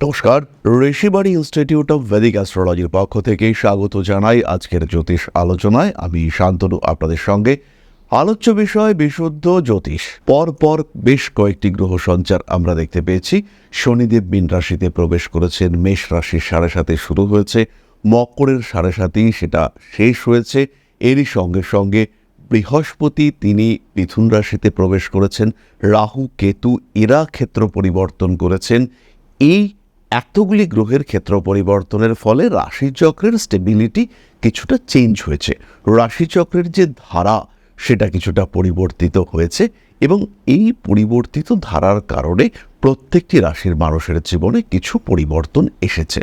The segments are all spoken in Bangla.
নমস্কার ঋষিবাড়ি ইনস্টিটিউট অফ ভেদিক অ্যাস্ট্রোলজির পক্ষ থেকে স্বাগত জানাই আজকের জ্যোতিষ আলোচনায়। আমি শান্তনু, আপনাদের সঙ্গে। আলোচ্য বিষয়, বিশুদ্ধ জ্যোতিষ। পর পর বেশ কয়েকটি গ্রহ সঞ্চার আমরা দেখতে পেয়েছি। শনিদেব মীন রাশিতে প্রবেশ করেছেন, মেষ রাশির সাড়ে সাথে শুরু হয়েছে, মকরের সাড়ে সাথেই সেটা শেষ হয়েছে। এরই সঙ্গে সঙ্গে বৃহস্পতি তিনি মিথুন রাশিতে প্রবেশ করেছেন, রাহু, কেতু এরা ক্ষেত্র পরিবর্তন করেছেন। এই এতগুলি গ্রহের ক্ষেত্র পরিবর্তনের ফলে রাশিচক্রের স্টেবিলিটি কিছুটা চেঞ্জ হয়েছে। রাশিচক্রের যে ধারা, সেটা কিছুটা পরিবর্তিত হয়েছে এবং এই পরিবর্তিত ধারার কারণে প্রত্যেকটি রাশির মানুষের জীবনে কিছু পরিবর্তন এসেছে।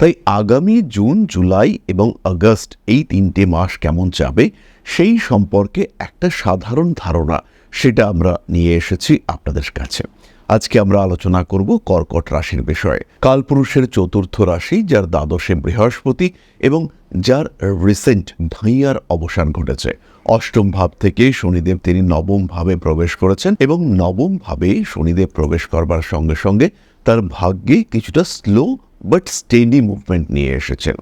তাই আগামী জুন, জুলাই এবং আগস্ট এই তিনটে মাস কেমন যাবে, সেই সম্পর্কে একটা সাধারণ ধারণা, সেটা আমরা নিয়ে এসেছি আপনাদের কাছে। আজকে আমরা আলোচনা করব কর্কট রাশির বিষয়ে। কালপুরুষের চতুর্থ রাশি, যার দ্বাদশে বৃহস্পতি এবং যার রিসেন্ট ধাইয়ার অবসান ঘটেছে। অষ্টম ভাব থেকে শনিদেব তিনি নবম ভাবে প্রবেশ করেছেন এবং নবম ভাবে শনিদেব প্রবেশ করবার সঙ্গে সঙ্গে তার ভাগ্যে কিছুটা স্লো বাট স্টেডি মুভমেন্ট নিয়ে এসেছেন।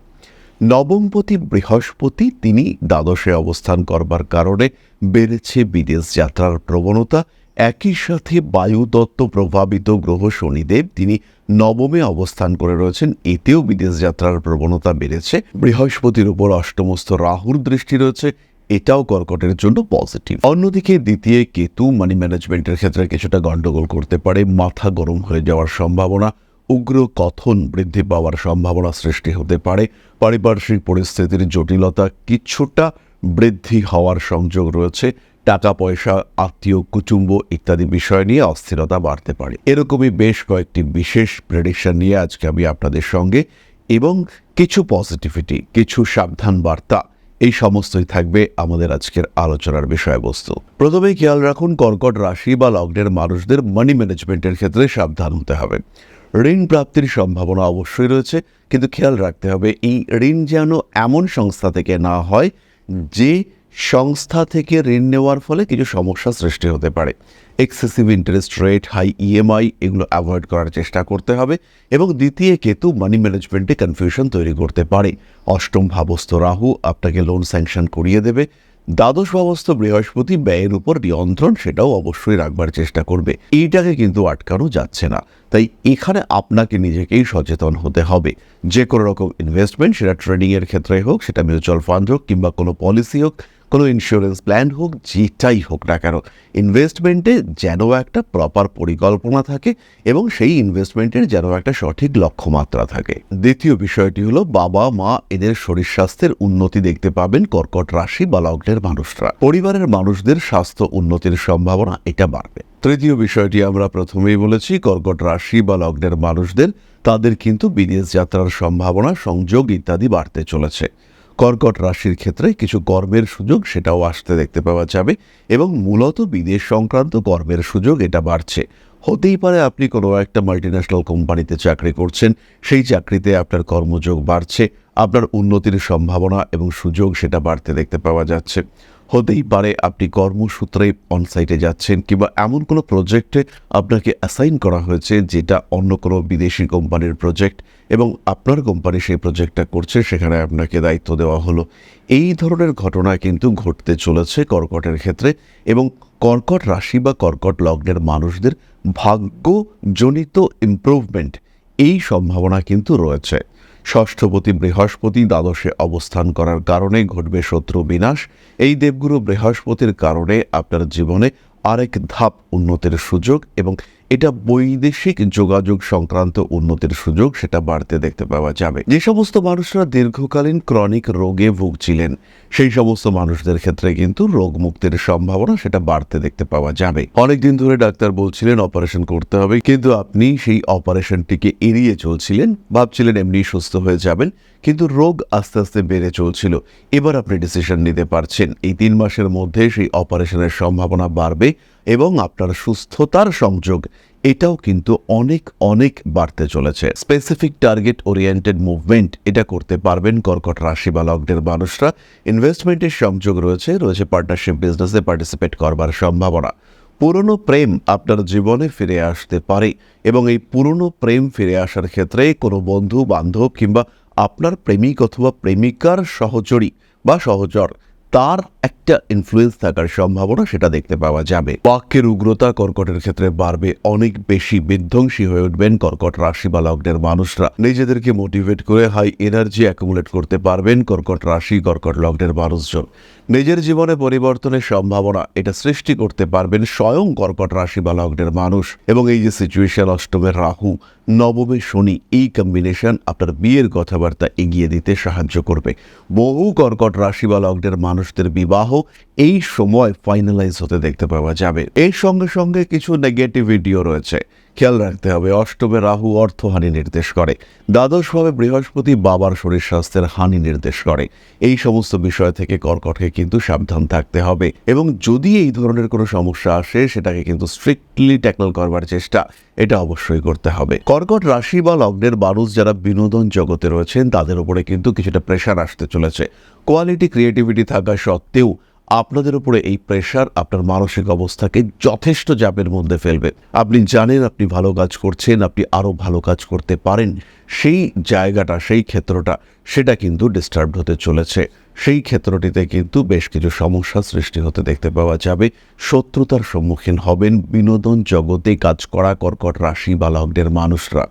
নবমপতি বৃহস্পতি তিনি দ্বাদশে অবস্থান করবার কারণে বেড়েছে বিদেশ যাত্রার প্রবণতা একই সাথে বায়ুতত্ত্ব প্রভাবিত গ্রহ শনিদেব তিনি নবমে অবস্থান করে রয়েছেন। এতেও বিদেশ যাত্রার প্রবণতা বেড়েছে। বৃহস্পতির উপর অষ্টমস্ত রাহুর দৃষ্টি রয়েছে। এটাও কর্কটের জন্য পজিটিভ। অন্যদিকে দ্বিতীয় কেতু মানি ম্যানেজমেন্টের ক্ষেত্রে কিছুটা গন্ডগোল করতে পারে। মাথা গরম হয়ে যাওয়ার সম্ভাবনা, উগ্র কথন বৃদ্ধি পাওয়ার সম্ভাবনা সৃষ্টি হতে পারে। পারিপার্শ্বিক পরিস্থিতির জটিলতা কিছুটা বৃদ্ধি হওয়ার সংযোগ রয়েছে। টাকা পয়সা আত্মীয় কুটুম্ব ইত্যাদি বিষয় নিয়ে অস্থিরতা বাড়তে পারে। এরকমই বেশ কয়েকটি বিশেষ প্রেডিকশন নিয়ে আজকে আমি আপনাদের সঙ্গে এবং কিছু পজিটিভিটি কিছু সাবধান বার্তা, এই সমস্তই থাকবে আমাদের আজকের আলোচনার বিষয়বস্তু। প্রথমেই খেয়াল রাখুন, কর্কট রাশি বা লগ্নের মানুষদের মানি ম্যানেজমেন্টের ক্ষেত্রে সাবধান হতে হবে। ঋণ প্রাপ্তির সম্ভাবনা অবশ্যই রয়েছে, কিন্তু খেয়াল রাখতে হবে, এই ঋণ যেন এমন সংস্থা থেকে না হয় যে সংস্থা থেকে ঋণ নেওয়ার ফলে কিছু সমস্যা সৃষ্টি হতে পারে। Excessive interest rate high EMI এগুলো অ্যাভয়েড করার চেষ্টা করতে হবে এবং দ্বিতীয় কেতু মানি ম্যানেজমেন্টে কনফিউশন তৈরি করতে পারে। অষ্টম ভাবস্থ রাহু আপনাকে লোন স্যাংশন করিয়ে দেবে। দ্বাদশ ভাবস্থ বৃহস্পতি ব্যয়ের উপর নিয়ন্ত্রণ সেটাও অবশ্যই রাখবার চেষ্টা করবে। এইটাকে কিন্তু আটকানো যাচ্ছে না। তাই এখানে আপনাকে নিজেকেই সচেতন হতে হবে। যে কোনো রকম ইনভেস্টমেন্ট সেটা ট্রেডিংয়ের ক্ষেত্রে হোক, সেটা মিউচুয়াল ফান্ড হোক কিংবা কোনো পলিসি হোক কোনো ইন্স্যুরেন্স প্ল্যান হোক, যেটাই হোক না কেন ইনভেস্টমেন্টে যেন একটা প্রপার পরিকল্পনা থাকে এবং সেই ইনভেস্টমেন্টের যেন একটা সঠিক লক্ষ্যমাত্রা থাকে। দ্বিতীয় বিষয়টি হলো, বাবা, মা এদের শরীর স্বাস্থ্যের উন্নতি দেখতে পাবেন কর্কট রাশি বা লগ্নের মানুষরা। পরিবারের মানুষদের স্বাস্থ্য উন্নতির সম্ভাবনা এটা বাড়বে। তৃতীয় বিষয়টি আমরা প্রথমেই বলেছি, কর্কট রাশি বা লগ্নের মানুষদের, তাদের কিন্তু বিদেশ যাত্রার সম্ভাবনা, সংযোগ ইত্যাদি বাড়তে চলেছে। কর্কট রাশির ক্ষেত্রে কিছু কর্মের সুযোগ সেটাও আসতে দেখতে পাওয়া যাবে এবং মূলত বিদেশ সংক্রান্ত কর্মের সুযোগ এটা বাড়ছে। হতেই পারে আপনি কোনো একটা মাল্টিন্যাশনাল কোম্পানিতে চাকরি করছেন, সেই চাকরিতে আপনার কর্মযোগ বাড়ছে, আপনার উন্নতির সম্ভাবনা এবং সুযোগ সেটা বাড়তে দেখতে পাওয়া যাচ্ছে। হতেই পারে আপনি কর্মসূত্রে অনসাইটে যাচ্ছেন কিংবা এমন কোনো প্রজেক্টে আপনাকে অ্যাসাইন করা হয়েছে যেটা অন্য কোনো বিদেশি কোম্পানির প্রজেক্ট এবং আপনার কোম্পানি সেই প্রজেক্টটা করছে, সেখানে আপনাকে দায়িত্ব দেওয়া হলো। এই ধরনের ঘটনা কিন্তু ঘটতে চলেছে কর্কটের ক্ষেত্রে এবং কর্কট রাশি বা কর্কট লগ্নের মানুষদের ভাগ্যজনিত ইমপ্রুভমেন্ট এই সম্ভাবনা কিন্তু রয়েছে। ষষ্ঠপতি বৃহস্পতি দ্বাদশে অবস্থান করার কারণে ঘটবে শত্রু বিনাশ। এই দেবগুরু বৃহস্পতির কারণে আপনার জীবনে আরেক ধাপ উন্নতির সুযোগ এবং এটা বৈদেশিক যোগাযোগ সংক্রান্ত উন্নতির সুযোগ, সেটা বাড়তে দেখতে পাওয়া যাবে। যে সমস্ত মানুষরা দীর্ঘকালীন ক্রনিক রোগে ভুগছিলেন, সেই সমস্ত মানুষদের ক্ষেত্রে কিন্তু রোগ মুক্তির সম্ভাবনা সেটা বাড়তে দেখতে পাওয়া যাবে। অনেকদিন ধরে ডাক্তার বলছিলেন, অপারেশন করতে হবে, কিন্তু আপনি সেই অপারেশনটিকে এড়িয়ে চলছিলেন, ভাবছিলেন এমনি সুস্থ হয়ে যাবেন। কিন্তু রোগ আস্তে আস্তে বেড়ে চলছিল। এবার আপনি ডিসিশন নিতে পারছেন। এই তিন মাসের মধ্যে সেই অপারেশনের সম্ভাবনা বাড়বে এবং আপনার সুস্থতার সংযোগ, এটাও কিন্তু অনেক অনেক বাড়তে চলেছে। স্পেসিফিক টার্গেট ওরিয়েন্টেড মুভমেন্ট এটা করতে পারবেন কর্কট রাশি বা লগ্নের মানুষরা। ইনভেস্টমেন্টের সংযোগ রয়েছে রয়েছে পার্টনারশিপ বিজনেসে পার্টিসিপেট করবার সম্ভাবনা। পুরনো প্রেম আপনার জীবনে ফিরে আসতে পারে এবং এই পুরনো প্রেম ফিরে আসার ক্ষেত্রে কোনো বন্ধু বান্ধব কিংবা আপনার প্রেমিক অথবা প্রেমিকার সহচরী বা সহচর, তার একটা ইনফ্লুয়েন্স থাকার সম্ভাবনা সেটা দেখতে পাওয়া যাবে। বাক্যের উগ্রতা কর্কটের ক্ষেত্রে বাড়বে, অনেক বেশি বিধ্বংসী হয়ে উঠবেন কর্কট রাশি বা লগ্নের মানুষরা। নিজেদেরকে মোটিভেট করে হাই এনার্জি অ্যাকুমুলেট করতে পারবেন কর্কট রাশি, কর্কট লগ্নের মানুষজন। নিজের জীবনে পরিবর্তনের সম্ভাবনা, এটা সৃষ্টি করতে পারবেন স্বয়ং কর্কট রাশি বা লগ্নের মানুষ। এবং এই যে সিচুয়েশন অষ্টমের রাহু, নবমে শনি, এই কম্বিনেশন আপনার বিয়ের কথাবার্তা এগিয়ে দিতে সাহায্য করবে। বহু কর্কট রাশি বা লগ্নের মানুষদের বিবাহ এই সময় ফাইনালাইজ হতে দেখতে পাওয়া যাবে। এর সঙ্গে সঙ্গে কিছু নেগেটিভিটিও রয়েছে। খেয়াল রাখতে হবে, অষ্টমে রাহু অর্থহানি নির্দেশ করে, দ্বাদশভাবে বৃহস্পতি বাবার শরীর স্বাস্থ্যের হানি নির্দেশ করে। এই সমস্ত বিষয় থেকে কর্কটকে কিন্তু সাবধান থাকতে হবে এবং যদি এই ধরনের কোনো সমস্যা আসে, সেটাকে কিন্তু স্ট্রিক্টলি ট্যাকল করবার চেষ্টা, এটা অবশ্যই করতে হবে। কর্কট রাশি বা লগ্নের মানুষ যারা বিনোদন জগতে রয়েছেন, তাদের উপরে কিন্তু কিছুটা প্রেশার আসতে চলেছে। কোয়ালিটি ক্রিয়েটিভিটি থাকা সত্ত্বেও আপনাদের উপরে এই প্রেশার আপনার মানসিক অবস্থাকে যথেষ্ট চাপের মধ্যে ফেলবে। আপনি জানেন, আপনি ভালো কাজ করছেন, আপনি আরও ভালো কাজ করতে পারেন। সেই জায়গাটা, সেই ক্ষেত্রটা, সেটা কিন্তু ডিস্টার্বড হতে চলেছে। সেই ক্ষেত্রটিতে কিন্তু বেশ কিছু সমস্যা সৃষ্টি হতে দেখতে পাওয়া যাবে। শত্রুতার সম্মুখীন হবেন বিনোদন জগতে কাজ করা কর্কট রাশি বা লগ্নের মানুষরা।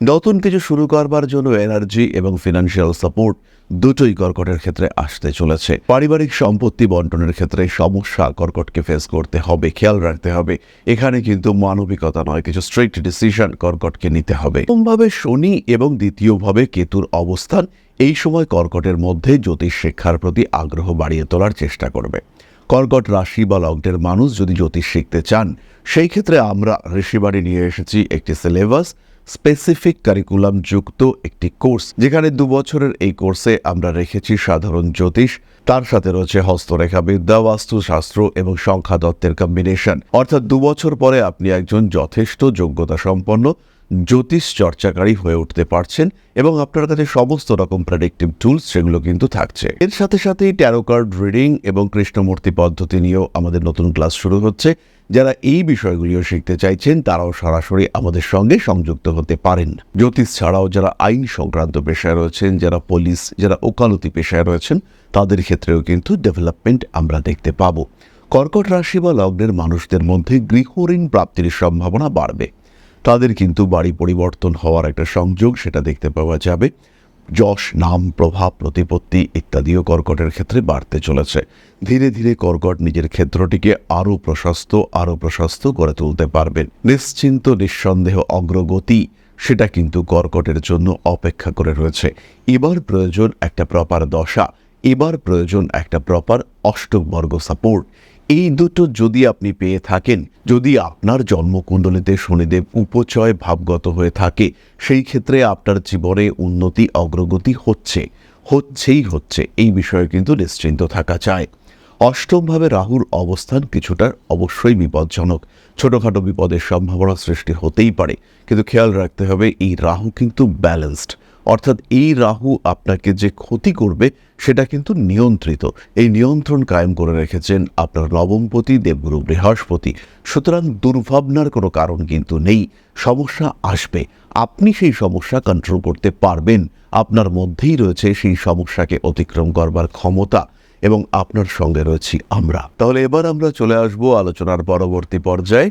নতুন কিছু শুরু করবার জন্য এনার্জি এবং ফিনান্সিয়াল সাপোর্ট দুটোই কর্কটের ক্ষেত্রে আসতে চলেছে। পারিবারিক সম্পত্তি বন্টনের ক্ষেত্রে সমস্যা কর্কটকে ফেস করতে হবে, খেয়াল রাখতে হবে। এখানে কিন্তু মানবিকতা নয়, কিছু স্ট্রিক্ট ডিসিশন কর্কটকে নিতে হবে। প্রথমভাবে শনি এবং দ্বিতীয়ভাবে কেতুর অবস্থান এই সময় কর্কটের মধ্যে জ্যোতিষ শিক্ষার প্রতি আগ্রহ বাড়িয়ে তোলার চেষ্টা করবে। কর্কট রাশি বা লগ্নের মানুষ যদি জ্যোতিষ শিখতে চান, সেই ক্ষেত্রে আমরা ঋষিবাড়ি নিয়ে এসেছি, একটি সিলেবাস স্পেসিফিক কারিকুলাম যুক্ত একটি কোর্স, যেখানে দু বছরের এই কোর্সে আমরা রেখেছি সাধারণ জ্যোতিষ। তার সাথে রয়েছে হস্তরেখা বিদ্যা বাস্তুশাস্ত্র এবং সংখ্যা দত্তের কম্বিনেশন অর্থাৎ দু বছর পরে আপনি একজন যথেষ্ট যোগ্যতা সম্পন্ন জ্যোতিষ চর্চাকারী হয়ে উঠতে পারছেন এবং আপনার কাছে সমস্ত রকম প্রেডিক্টিভ টুলস সেগুলো কিন্তু থাকছে। এর সাথে সাথেই ট্যারো কার্ড রিডিং এবং কৃষ্ণমূর্তি পদ্ধতি নিয়েও আমাদের নতুন ক্লাস শুরু হচ্ছে। যারা এই বিষয়গুলিও শিখতে চাইছেন, তারাও সরাসরি আমাদের সঙ্গে সংযুক্ত হতে পারেন। জ্যোতিষ ছাড়াও যারা আইন সংক্রান্ত পেশায় রয়েছেন, যারা পুলিশ, যারা ওকালতি পেশায় রয়েছেন, তাদের ক্ষেত্রেও কিন্তু ডেভেলপমেন্ট আমরা দেখতে পাবো। কর্কট রাশি বা লগ্নের মানুষদের মধ্যে গৃহঋণ প্রাপ্তির সম্ভাবনা বাড়বে। তাদের কিন্তু বাড়ি পরিবর্তন হওয়ার একটা সংযোগ সেটা দেখতে পাওয়া যাবে। যশ, নাম, প্রভাব, প্রতিপত্তি ইত্যাদিও কর্কটের ক্ষেত্রে বাড়তে চলেছে। ধীরে ধীরে কর্কট নিজের ক্ষেত্রটিকে আরও প্রশস্ত আরও প্রশস্ত করে তুলতে পারবেন নিশ্চিন্ত, নিঃসন্দেহ অগ্রগতি, সেটা কিন্তু কর্কটের জন্য অপেক্ষা করে রয়েছে। এবার প্রয়োজন একটা প্রপার দশা, এবার প্রয়োজন একটা প্রপার অষ্টবর্গ সাপোর্ট এই দুটো যদি আপনি পেয়ে থাকেন, যদি আপনার জন্মকুণ্ডলিতে শনিদেব উপচয় ভাবগত হয়ে থাকে, সেই ক্ষেত্রে আপনার জীবনে উন্নতি, অগ্রগতি হচ্ছে, হচ্ছেই হচ্ছে, এই বিষয়ে কিন্তু নিশ্চিন্ত থাকা চায় অষ্টমভাবে রাহুর অবস্থান কিছুটা অবশ্যই বিপজ্জনক। ছোটোখাটো বিপদের সম্ভাবনা সৃষ্টি হতেই পারে, কিন্তু খেয়াল রাখতে হবে, এই রাহু কিন্তু ব্যালেন্সড অর্থাৎ এই রাহু আপনাকে যে ক্ষতি করবে, সেটা কিন্তু নিয়ন্ত্রিত। এই নিয়ন্ত্রণ কায়েম করে রেখেছেন আপনার নবমপতি দেবগুরু বৃহস্পতি। সুতরাং দুর্ভাবনার কোনো কারণ কিন্তু নেই, সমস্যা আসবে। আপনি সেই সমস্যা কন্ট্রোল করতে পারবেন। আপনার মধ্যেই রয়েছে সেই সমস্যাকে অতিক্রম করবার ক্ষমতা এবং আপনার সঙ্গে রয়েছি আমরা। তাহলে এবার আমরা চলে আসব আলোচনার পরবর্তী পর্যায়ে।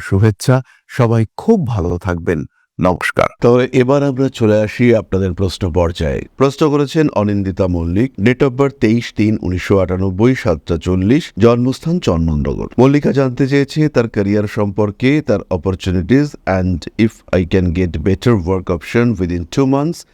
শুভেচ্ছা। সবাই খুব ভালো থাকবেন। নমস্কার। তবে এবার আমরা চলে আসি আপনাদের প্রশ্ন পর্যায়ে। প্রশ্ন করেছেন Anindita Mallick, date of birth তেইশ তিন উনিশশো আটানব্বই, সাতটা চল্লিশ, জন্মস্থান চন্দননগর। মল্লিকা জানতে চেয়েছে তার ক্যারিয়ার সম্পর্কে, তার opportunities and if I can get better work option within two months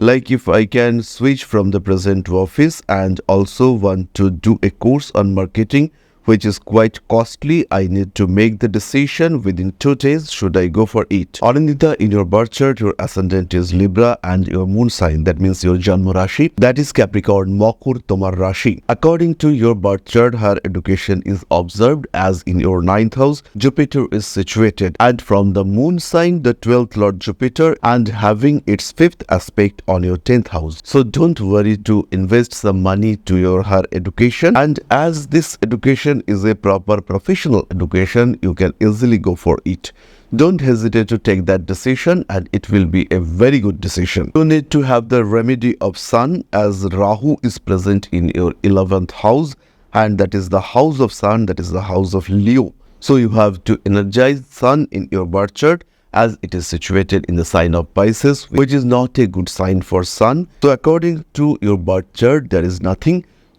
like if I can switch from the present office and also want to do a course on marketing which is quite costly. I need to make the decision within two days. Should I go for it? Anindita in your birth chart your ascendant is Libra and your moon sign. That means your Janma Rashi. That is Capricorn Makur Tomar Rashi. According to your birth chart her education is observed as in your ninth house. Jupiter is situated. And from the moon sign the 12th lord Jupiter and having its fifth aspect on your 10th house. So don't worry to invest some money to your her education. And as this education is a proper professional education. You can easily go for it. Don't hesitate to take that decision and it will be a very good decision. You need to have the remedy of sun as rahu is present in your 11th house and that is the house of sun that is the house of leo. So you have to energize sun in your birth chart as it is situated in the sign of Pisces, which is not a good sign for Sun. So, according to your birth chart, there is nothing